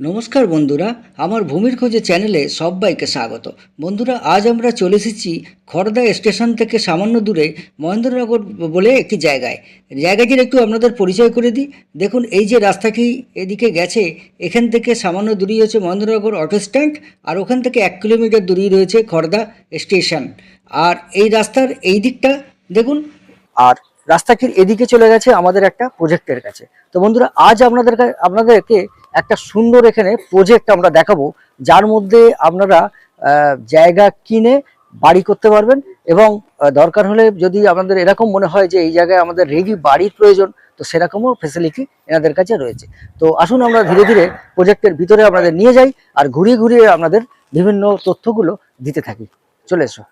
নমস্কার বন্ধুরা, আমার ভূমির খোঁজে চ্যানেলে সবাইকে স্বাগত। বন্ধুরা, আজ আমরা চলে এসেছি খড়দা স্টেশন থেকে সামান্য দূরে মহেন্দ্রনগর বলে একটি জায়গায়। জায়গাটির একটু আপনাদের পরিচয় করে দিই। দেখুন, এই যে রাস্তাটি এদিকে গেছে, এখান থেকে সামান্য দূরেই হচ্ছে মহেন্দ্রনগর অটো স্ট্যান্ড আর ওখান থেকে এক কিলোমিটার দূরেই রয়েছে খড়দা স্টেশন। আর এই রাস্তার এই দিকটা, দেখুন, আর রাস্তাটির এদিকে চলে গেছে আমাদের একটা প্রজেক্টের কাছে। তো বন্ধুরা, আজ আপনাদের আপনাদেরকে একটা সুন্দর এখানে প্রজেক্ট আমরা দেখাবো, যার মধ্যে আপনারা জায়গা কিনে বাড়ি করতে পারবেন এবং দরকার হলে যদি আপনাদের এরকম মনে হয় যে এই জায়গায় আমাদের রেডি বাড়ির প্রয়োজন, তো সেরকমও ফেসিলিটি এনাদের কাছে রয়েছে। তো আসুন আমরা ধীরে ধীরে প্রজেক্টের ভিতরে আপনাদের নিয়ে যাই আর ঘুরিয়ে ঘুরিয়ে আপনাদের বিভিন্ন তথ্যগুলো দিতে থাকি। চলে এসো।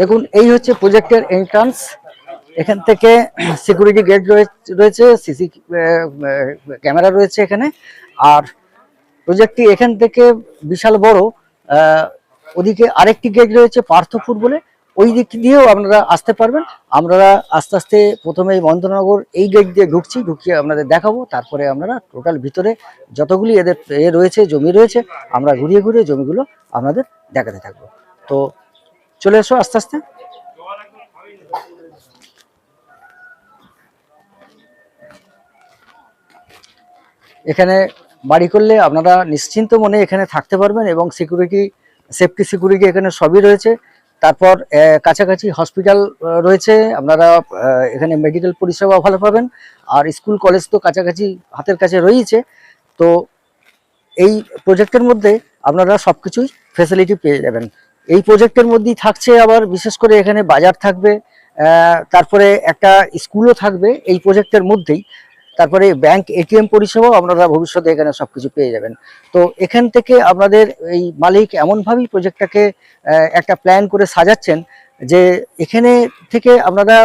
দেখুন, এই হচ্ছে প্রজেক্টের এন্ট্রান্স এখান থেকে সিকিউরিটি গেট রয়েছে সিসি ক্যামেরা রয়েছে এখানে। আর প্রজেক্টটি এখান থেকে বিশাল বড় ওদিকে আরেকটি গেট রয়েছে পার্থপুর বলে। ওই দিক দিয়েও আপনারা আসতে পারবেন। আমরা আস্তে আস্তে প্রথমে মহেন্দ্রনগর এই গেট দিয়ে ঢুকছি, ঢুকিয়ে আপনাদের দেখাবো। তারপরে আপনারা টোটাল ভিতরে যতগুলি এদের এ রয়েছে, জমি রয়েছে, আমরা ঘুরিয়ে ঘুরিয়ে জমিগুলো আপনাদের দেখাতে থাকব। তো চলে এসো আস্তে আস্তে। এখানে বাড়ি করলে আপনারা নিশ্চিন্ত মনে এখানে থাকতে পারবেন এবং সিকিউরিটি সেফটি সিকিউরিটি এখানে সবই রয়েছে। তারপর কাছাকাছি হসপিটাল রয়েছে। আপনারা এখানে মেডিকেল পরিষেবা ভালো পাবেন। আর স্কুল কলেজ তো কাছাকাছি হাতের কাছে রয়েছে তো এই প্রজেক্টের মধ্যে আপনারা সব কিছুই ফেসিলিটি পেয়ে যাবেন। এই প্রজেক্টের মধ্যেই থাকছে আবার, বিশেষ করে এখানে বাজার থাকবে। তারপরে একটা স্কুলও থাকবে। এই প্রজেক্টের মধ্যেই তারপরে ব্যাংক এটিএম পরিষেবাও আপনারা ভবিষ্যতে এখানে সবকিছু পেয়ে যাবেন। তো এখান থেকে আপনাদের এই মালিক এমনভাবেই প্রজেক্টটাকে একটা প্ল্যান করে সাজাচ্ছেন যে এখানে থেকে আপনারা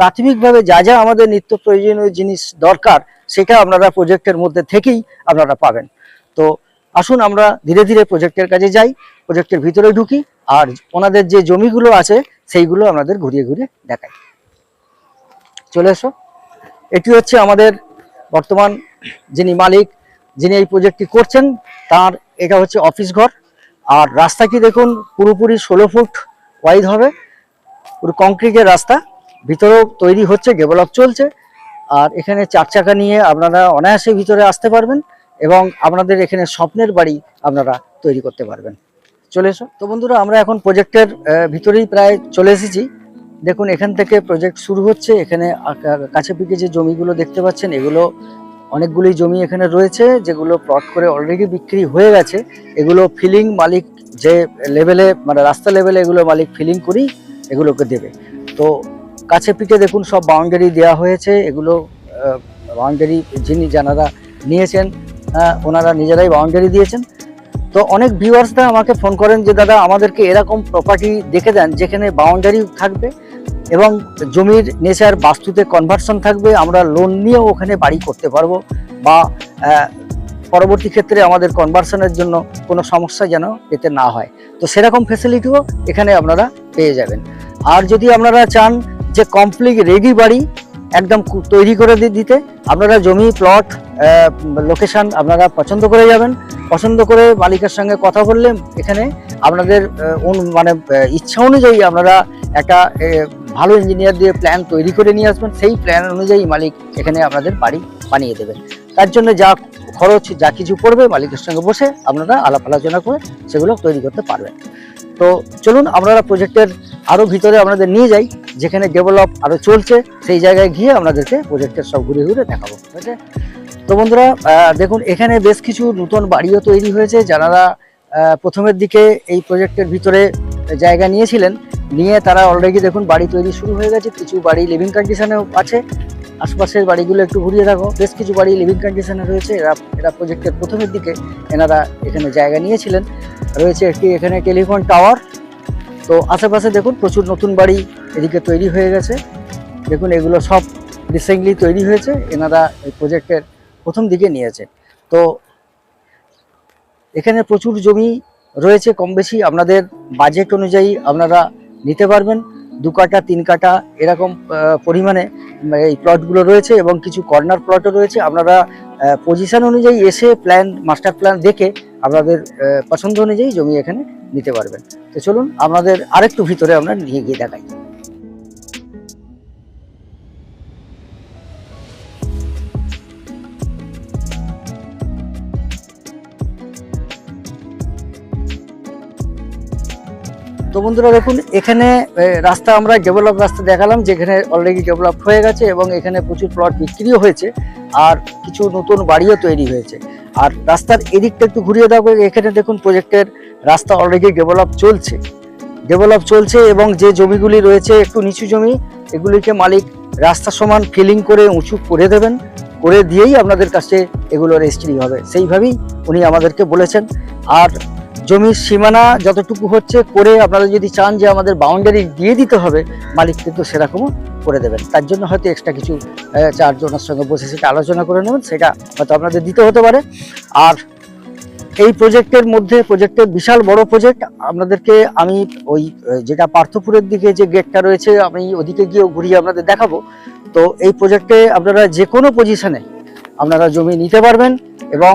প্রাথমিকভাবে যা যা আমাদের নিত্য প্রয়োজনীয় জিনিস দরকার সেটা আপনারা প্রজেক্টের মধ্যে থেকেই আপনারা পাবেন। তো আসুন আমরা ধীরে ধীরে প্রজেক্টের কাছে যাই প্রজেক্টের ভিতরে ঢুকি আর ওনাদের যে জমিগুলো আছে সেইগুলো আপনাদের ঘুরিয়ে ঘুরিয়ে দেখাই। চলে এসো। এটি হচ্ছে আমাদের বর্তমান যিনি মালিক, যিনি এই প্রজেক্টটি করছেন, তার এটা হচ্ছে অফিস ঘর। আর রাস্তা কি দেখুন, পুরোপুরি ষোলো ফুট ওয়াইড হবে। পুরো কংক্রিটের রাস্তা। ভিতরেও তৈরি হচ্ছে ডেভেলপ চলছে। আর এখানে চার চাকা নিয়ে আপনারা অনায়াসে ভিতরে আসতে পারবেন এবং আপনাদের এখানে স্বপ্নের বাড়ি আপনারা তৈরি করতে পারবেন। চলে এসো। তো বন্ধুরা, আমরা এখন প্রজেক্টের ভিতরেই প্রায় চলে এসেছি। দেখুন, এখান থেকে প্রজেক্ট শুরু হচ্ছে। এখানে কাছে পিঠে যে জমিগুলো দেখতে পাচ্ছেন, এগুলো অনেকগুলি জমি এখানে রয়েছে, যেগুলো প্লট করে অলরেডি বিক্রি হয়ে গেছে। এগুলো ফিলিং মালিক যে লেভেলে মানে রাস্তা লেভেলে এগুলো মালিক ফিলিং করেই এগুলোকে দেবে। তো কাছে পিঠে দেখুন, সব বাউন্ডারি দেওয়া হয়েছে। এগুলো বাউন্ডারি যিনি যারা নিয়েছেন ওনারা নিজেরাই বাউন্ডারি দিয়েছেন। তো অনেক ভিউয়ার্সরা আমাকে ফোন করেন যে, দাদা, আমাদেরকে এরকম প্রপার্টি দেখে দেন যেখানে বাউন্ডারি থাকবে এবং জমির নেচার বাস্তুতে কনভার্সন থাকবে, আমরা লোন নিয়েও ওখানে বাড়ি করতে পারব বা পরবর্তী ক্ষেত্রে আমাদের কনভার্সনের জন্য কোনো সমস্যা যেন এতে না হয়। তো সেরকম ফেসিলিটিও এখানে আপনারা পেয়ে যাবেন। আর যদি আপনারা চান যে কমপ্লিট রেডি বাড়ি একদম তৈরি করে দিতে। আপনারা জমি প্লট লোকেশন আপনারা পছন্দ করে যাবেন। পছন্দ করে মালিকের সঙ্গে কথা বললে এখানে আপনাদের মানে ইচ্ছা অনুযায়ী আপনারা একটা ভালো ইঞ্জিনিয়ার দিয়ে প্ল্যান তৈরি করে নিয়ে আসবেন। সেই প্ল্যান অনুযায়ী মালিক এখানে আপনাদের বাড়ি বানিয়ে দেবেন। তার জন্য যা খরচ, যা কিছু পড়বে মালিকের সঙ্গে বসে আপনারা আলাপ আলোচনা করে সেগুলো তৈরি করতে পারবেন। তো চলুন, আপনারা প্রজেক্টের আরও ভিতরে আপনাদের নিয়ে যাই, যেখানে ডেভেলপ আরও চলছে, সেই জায়গায় গিয়ে আপনাদেরকে প্রজেক্টের সব ঘুরে ঘুরে দেখাবো, ঠিক আছে? তো বন্ধুরা দেখুন, এখানে বেশ কিছু নতুন বাড়িও তৈরি হয়েছে, যারা প্রথমের দিকে এই প্রজেক্টের ভিতরে জায়গা নিয়েছিলেন, নিয়ে তারা অলরেডি দেখুন, বাড়ি তৈরি শুরু হয়ে গেছে, কিছু বাড়ি লিভিং কন্ডিশনেও আছে আশপাশের বাড়িগুলো একটু ঘুরিয়ে রাখো বেশ কিছু বাড়ি লিভিং কন্ডিশনে রয়েছে। এরা এরা প্রজেক্টের প্রথমের দিকে এনারা এখানে জায়গা নিয়েছিলেন। রয়েছে একটি এখানে টেলিফোন টাওয়ার তো আশেপাশে দেখুন প্রচুর নতুন বাড়ি এদিকে তৈরি হয়ে গেছে। দেখুন এগুলো সব রিসেন্টলি তৈরি হয়েছে। এনারা এই প্রজেক্টের প্রথম দিকে নিয়েছে। তো এখানে প্রচুর জমি রয়েছে কম বেশি আপনাদের বাজেট অনুযায়ী আপনারা নিতে পারবেন। দু কাটা তিন কাটা এরকম পরিমাণে এই প্লটগুলো রয়েছে এবং কিছু কর্নার প্লটও রয়েছে। আপনারা পজিশন অনুযায়ী এসে প্ল্যান মাস্টার প্ল্যান দেখে আপনাদের পছন্দ অনুযায়ী জমি এখানে নিতে পারবেন। তো চলুন, আমাদের আরেকটু ভিতরে আমরা নিয়ে গিয়ে দেখাই। তো বন্ধুরা দেখুন, এখানে রাস্তা আমরা ডেভেলপ রাস্তা দেখালাম, যেখানে অলরেডি ডেভেলপ হয়ে গেছে এবং এখানে প্রচুর প্লট বিক্রিও হয়েছে আর কিছু নতুন বাড়িও তৈরি হয়েছে। আর রাস্তার এদিকটা একটু ঘুরিয়ে দেবো এখানে দেখুন প্রজেক্টের রাস্তা অলরেডি ডেভেলপ চলছে। ডেভেলপ চলছে এবং যে জমিগুলি রয়েছে একটু নিচু জমি, এগুলিকে মালিক রাস্তা সমান ফিলিং করে উঁচু করে দেবেন, করে দিয়েই আপনাদের কাছে এগুলো রেজিস্ট্রি হবে। সেইভাবেই উনি আমাদেরকে বলেছেন। আর জমির সীমানা যতটুকু হচ্ছে করে আপনারা যদি চান যে আমাদের বাউন্ডারি দিয়ে দিতে হবে, মালিক কিন্তু সেরকমও করে দেবেন। তার জন্য হয়তো এক্সট্রা কিছু চারজনের সঙ্গে বসে সেটা আলোচনা করে নেবেন, সেটা হয়তো আপনাদের দিতে হতে পারে। আর এই প্রজেক্টের মধ্যে প্রজেক্টের বিশাল বড় প্রজেক্ট আপনাদেরকে আমি ওই যেটা পার্থপুরের দিকে যে গেটটা রয়েছে, আমি ওদিকে গিয়েও ঘুরিয়ে আপনাদের দেখাবো। তো এই প্রজেক্টে আপনারা যে কোনো পজিশনে আপনারা জমি নিতে পারবেন এবং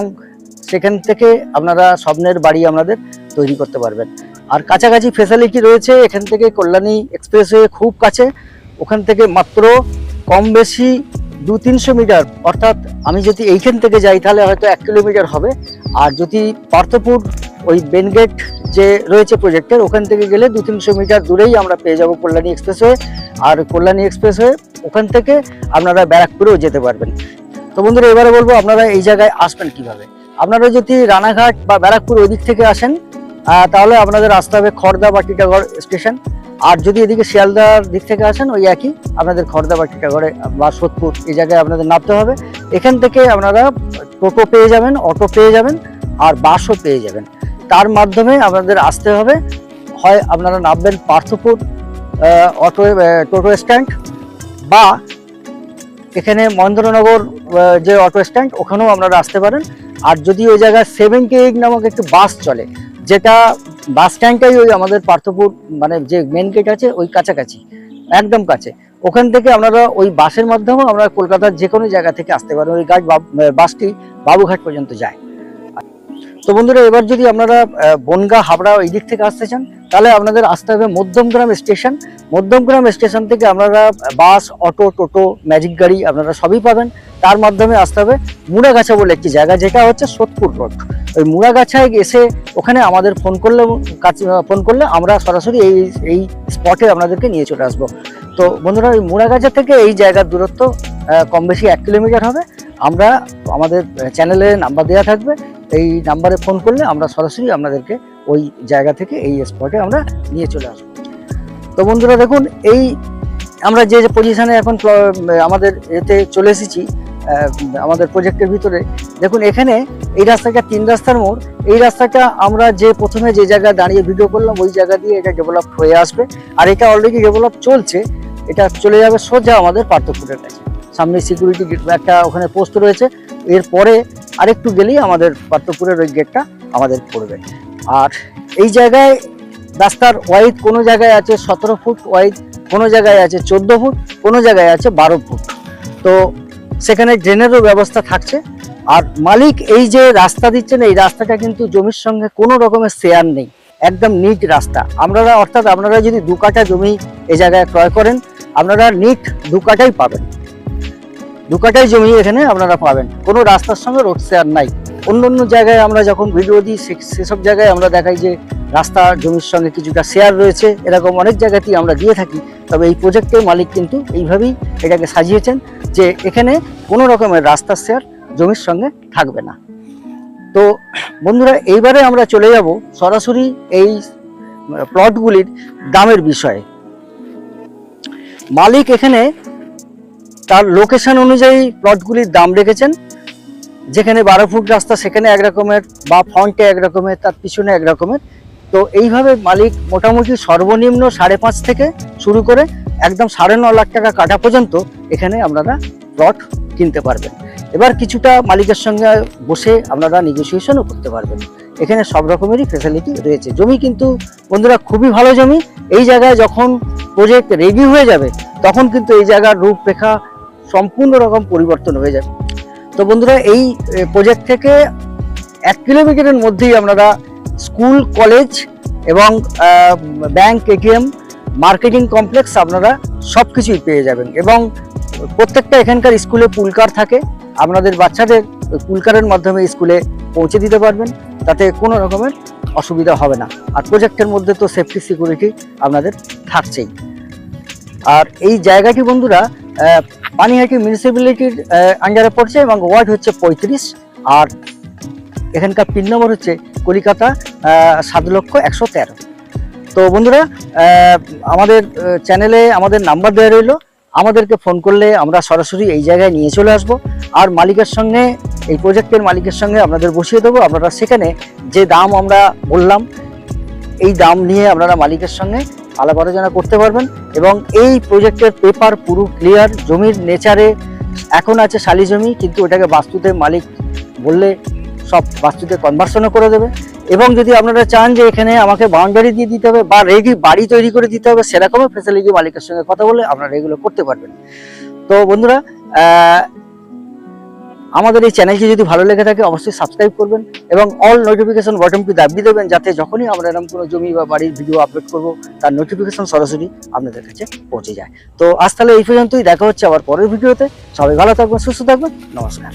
সেখান থেকে আপনারা স্বপ্নের বাড়ি আপনাদের তৈরি করতে পারবেন। আর কাছাকাছি ফেসিলিটি রয়েছে, এখান থেকে কল্যাণী এক্সপ্রেসওয়ে খুব কাছে। ওখান থেকে মাত্র কম বেশি দু তিনশো মিটার, অর্থাৎ আমি যদি এইখান থেকে যাই তাহলে হয়তো এক কিলোমিটার হবে। আর যদি পার্থপুর ওই বেনগেট যে রয়েছে প্রজেক্টের ওখান থেকে গেলে দু তিনশো মিটার দূরেই আমরা পেয়ে যাব কল্যাণী এক্সপ্রেসওয়ে আর কল্যাণী এক্সপ্রেসওয়ে ওখান থেকে আপনারা ব্যারাকপুরেও যেতে পারবেন। তো বন্ধুরা, এবারে বলব আপনারা এই জায়গায় আসবেন কীভাবে? আপনারা যদি রানাঘাট বা ব্যারাকপুর ওই দিক থেকে আসেন তাহলে আপনাদের আসতে হবে খড়দা বা টিটাগড় স্টেশন। আর যদি এদিকে শিয়ালদার দিক থেকে আসেন, ওই একই, আপনাদের খড়দা বা টিটাগড়ে বা সোদপুর, এই জায়গায় আপনাদের নামতে হবে। এখান থেকে আপনারা টোটো পেয়ে যাবেন, অটো পেয়ে যাবেন, আর বাসও পেয়ে যাবেন। তার মাধ্যমে আপনাদের আসতে হবে। হয় আপনারা নামবেন পার্থপুর অটো টোটো স্ট্যান্ড, বা এখানে মহেন্দ্রনগর যে অটো স্ট্যান্ড, ওখানেও আপনারা আসতে পারেন। আর যদি ওই জায়গায় কে এইট নামক একটু বাস চলে, যেটা বাস স্ট্যান্ডটাই ওই আমাদের পার্থপুর মানে যে মেন গেট আছে, ওই কাছাকাছি, একদম কাছে। ওখান থেকে আপনারা ওই বাসের মাধ্যমে আমরা কলকাতার যে কোনো জায়গা থেকে আসতে পারেন, ওই গাছ বাসটি বাবুঘাট পর্যন্ত যায়। তো বন্ধুরা, এবার যদি আপনারা বনগা, হাবড়া ওই দিক থেকে আসতে চান তাহলে আপনাদের আসতে হবে মধ্যমগ্রাম স্টেশন। মধ্যমগ্রাম স্টেশন থেকে আপনারা বাস, অটো, টোটো ম্যাজিক গাড়ি আপনারা সবই পাবেন। তার মাধ্যমে আসতে হবে মুড়াগাছা বলে একটি জায়গা, যেটা হচ্ছে সোদপুর রোড ওই মুড়াগাছায় এসে ওখানে আমাদের ফোন করলে ফোন করলে আমরা সরাসরি এই এই স্পটে আপনাদেরকে নিয়ে চলে আসব। তো বন্ধুরা, ওই মুড়াগাছা থেকে এই জায়গার দূরত্ব কম বেশি এক কিলোমিটার হবে। আমরা আমাদের চ্যানেলে নাম্বার দেওয়া থাকবে। এই নাম্বারে ফোন করলে আমরা সরাসরি আপনাদেরকে ওই জায়গা থেকে এই স্পটে আমরা নিয়ে চলে আসব। তো বন্ধুরা দেখুন, এই আমরা যে যে পজিশনে এখন আমাদের এতে চলে এসেছি আমাদের প্রজেক্টের ভিতরে, দেখুন এখানে এই রাস্তাটা তিন রাস্তার মোড়। এই রাস্তাটা আমরা যে প্রথমে যে জায়গায় দাঁড়িয়ে ভিডিও করলাম, ওই জায়গা দিয়ে এটা ডেভেলপ হয়ে আসবে। আর এটা অলরেডি ডেভেলপ চলছে, এটা চলে যাবে সোজা আমাদের পার্থপুরের কাছে। সামনে সিকিউরিটি গেট একটা ওখানে পোস্ট রয়েছে, এরপরে আরেকটু গেলেই আমাদের পার্থপুরের ওই গেটটা আমাদের পড়বে। আর এই জায়গায় রাস্তার ওয়াইড কোনো জায়গায় আছে সতেরো ফুট ওয়াইড কোনো জায়গায় আছে চোদ্দ ফুট, কোনো জায়গায় আছে বারো ফুট। তো সেখানে ড্রেনেরও ব্যবস্থা থাকছে। আর মালিক এই যে রাস্তা দিচ্ছেন, এই রাস্তাটা কিন্তু জমির সঙ্গে কোনো রকমের শেয়ার নেই। একদম নিট রাস্তা। আপনারা অর্থাৎ আপনারা যদি দু কাঠা জমি এই জায়গায় ক্রয় করেন, আপনারা নিট দু কাঠাই পাবেন। দু কাঠাই জমি এখানে আপনারা পাবেন। কোনো রাস্তার সঙ্গে রোড শেয়ার নাই। অন্য অন্য জায়গায় আমরা যখন ভিডিও দিই সেসব জায়গায় আমরা দেখাই যে রাস্তা, জমির সঙ্গে কিছুটা শেয়ার রয়েছে। এরকম অনেক জায়গাতেই আমরা দিয়ে থাকি। তবে এই প্রজেক্টের মালিক কিন্তু এইভাবেই এটাকে সাজিয়েছেন যে এখানে কোনো রকমের রাস্তার শেয়ার জমির সঙ্গে থাকবে না। তো বন্ধুরা, এইবারে আমরা চলে যাব সরাসরি এই প্লটগুলির দামের বিষয়ে। মালিক এখানে তার লোকেশন অনুযায়ী প্লটগুলির দাম রেখেছেন। যেখানে বারো ফুট রাস্তা, সেখানে এক রকমের বা ফ্রন্টে একরকমের তার পিছনে একরকমের তো এইভাবে মালিক মোটামুটি সর্বনিম্ন সাড়ে পাঁচ থেকে শুরু করে একদম সাড়ে ন লাখ টাকা কাটা পর্যন্ত এখানে আপনারা প্লট কিনতে পারবেন। এবার কিছুটা মালিকের সঙ্গে বসে আপনারা নেগোসিয়েশনও করতে পারবেন। এখানে সব রকমেরই ফেসিলিটি রয়েছে। জমি কিন্তু বন্ধুরা খুবই ভালো জমি। এই জায়গায় যখন প্রজেক্ট রেডি হয়ে যাবে, তখন কিন্তু এই জায়গার রূপরেখা সম্পূর্ণ রকম পরিবর্তন হয়ে যাবে। তো বন্ধুরা, এই প্রজেক্ট থেকে এক কিলোমিটারের মধ্যেই আপনারা স্কুল কলেজ এবং ব্যাংক এটিএম মার্কেটিং কমপ্লেক্স আপনারা সব কিছুই পেয়ে যাবেন। এবং প্রত্যেকটা এখানকার স্কুলে পুলকার থাকে। আপনাদের বাচ্চাদের পুলকারের মাধ্যমে স্কুলে পৌঁছে দিতে পারবেন। তাতে কোনো রকমের অসুবিধা হবে না। আর প্রজেক্টের মধ্যে তো সেফটি সিকিউরিটি আপনাদের থাকছেই। আর এই জায়গাটি বন্ধুরা পানিহাটি মিউনিসিপ্যালিটির আন্ডারে পড়ছে এবং ওয়ার্ড হচ্ছে পঁয়ত্রিশ। আর এখানকার পিন নম্বর হচ্ছে কলিকাতা সাত লক্ষ একশো তেরো। তো বন্ধুরা আমাদের চ্যানেলে আমাদের নাম্বার দেওয়া রইল। আমাদেরকে ফোন করলে আমরা সরাসরি এই জায়গায় নিয়ে চলে আসব। আর মালিকের সঙ্গে, এই প্রজেক্টের মালিকের সঙ্গে আপনাদের বসিয়ে দেবো। আপনারা সেখানে যে দাম আমরা বললাম, এই দাম নিয়ে আপনারা মালিকের সঙ্গে আলাপ আলোচনা করতে পারবেন এবং এই প্রজেক্টের পেপার পুরো ক্লিয়ার জমির নেচারে এখন আছে শালি জমি, কিন্তু ওটাকে বাস্তুতে মালিক বললে সব বাস্তুতে কনভার্সনও করে দেবে। এবং যদি আপনারা চান যে এখানে আমাকে বাউন্ডারি দিয়ে দিতে হবে বা রেডি বাড়ি তৈরি করে দিতে হবে সেরকমও ফেসিলিটি মালিকের সঙ্গে কথা বলে আপনারা এগুলো করতে পারবেন। তো বন্ধুরা আমাদের এই চ্যানেলটি যদি ভালো লেগে থাকে, অবশ্যই সাবস্ক্রাইব করবেন এবং অল নোটিফিকেশন বটনটি দাবি দেবেন যাতে যখনই আমরা এরকম কোনো জমি বা বাড়ির ভিডিও আপলোড করব, তার নোটিফিকেশন সরাসরি আপনাদের কাছে পৌঁছে যায়। তো আজ তাহলে এই পর্যন্তই। দেখা হচ্ছে আবার পরের ভিডিওতে সবাই ভালো থাকবেন, সুস্থ থাকবেন। নমস্কার।